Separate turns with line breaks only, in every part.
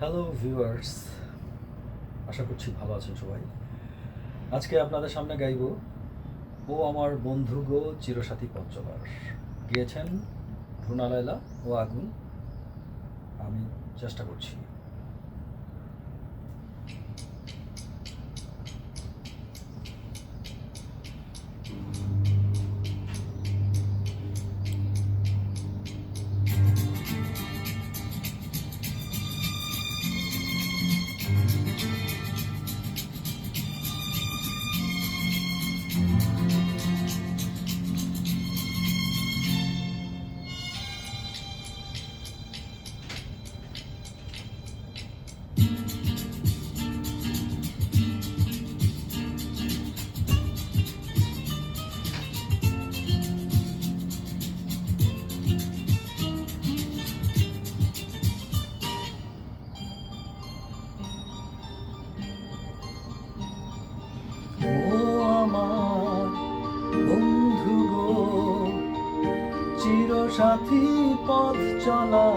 Hello viewers আশা করছি ভালো আছেন সবাই। আজকে আপনাদের সামনে গাইব ও আমার বন্ধু গো চিরসাথী পঞ্চবার। গিয়েছেন রুনা ও আগুন। আমি চেষ্টা করছি। চিরসাথী পথ চলা।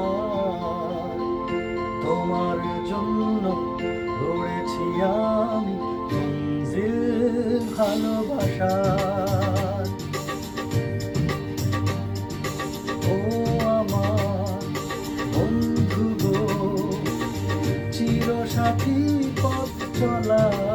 তোমার জন্য গড়েছি আমি ভালোবাসা। ও আমার বন্ধু গো, চিরসাথী পথ চলা।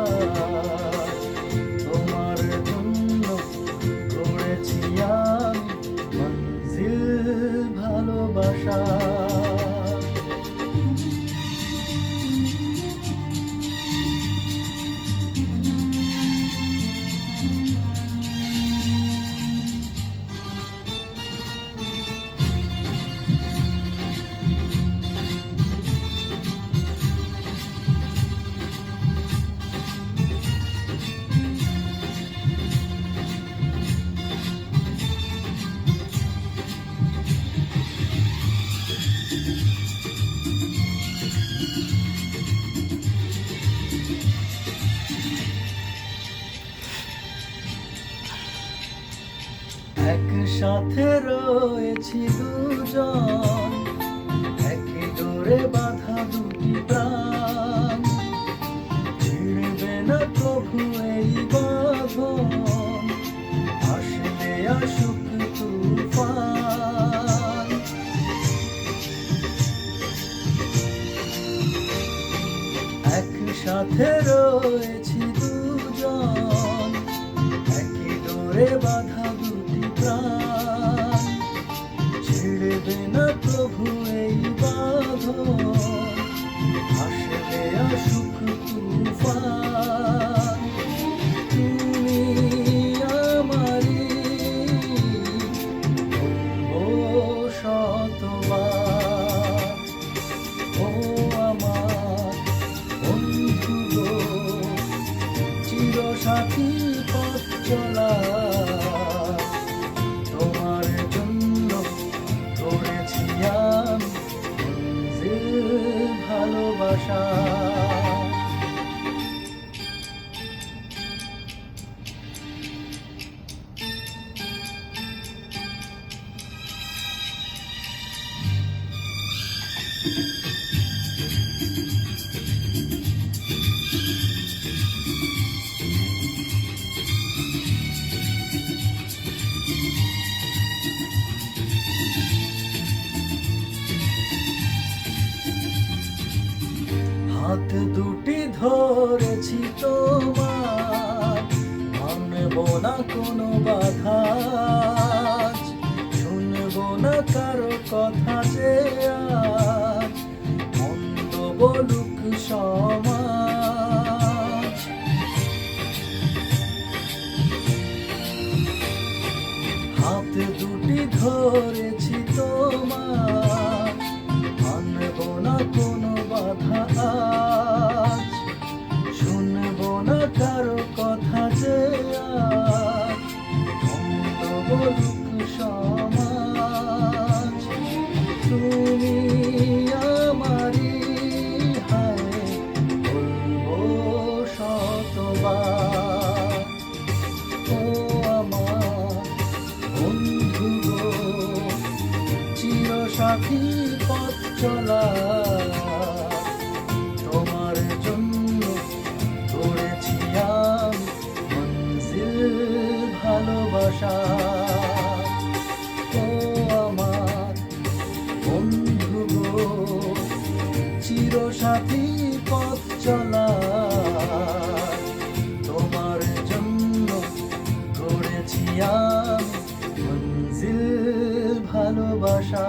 একসাথে রয়েছি দুজন। একই ডোরে বাঁধা দুটি প্রাণ। ছিড়বে না প্রভু এই বাঁধন আসলে আসুক তুফান। একসাথে রয়েছি দুজন। একই ডোরে বাঁধা দুটি প্রাণ। চিরসাথী পথ চলা। তোমার জন্য গড়েছি আমি ভালোবাসা। হাত দুটি ধরেছি তোমার। মানব না কোনো বাধা শুনব না কারও কথা যে আজ। মন্দ বলুক সমাজ। হাত দুটি ধরেছি তোমার। মানব না কোনো বাধা আয়াম মঞ্জিল
ভালোবাসা।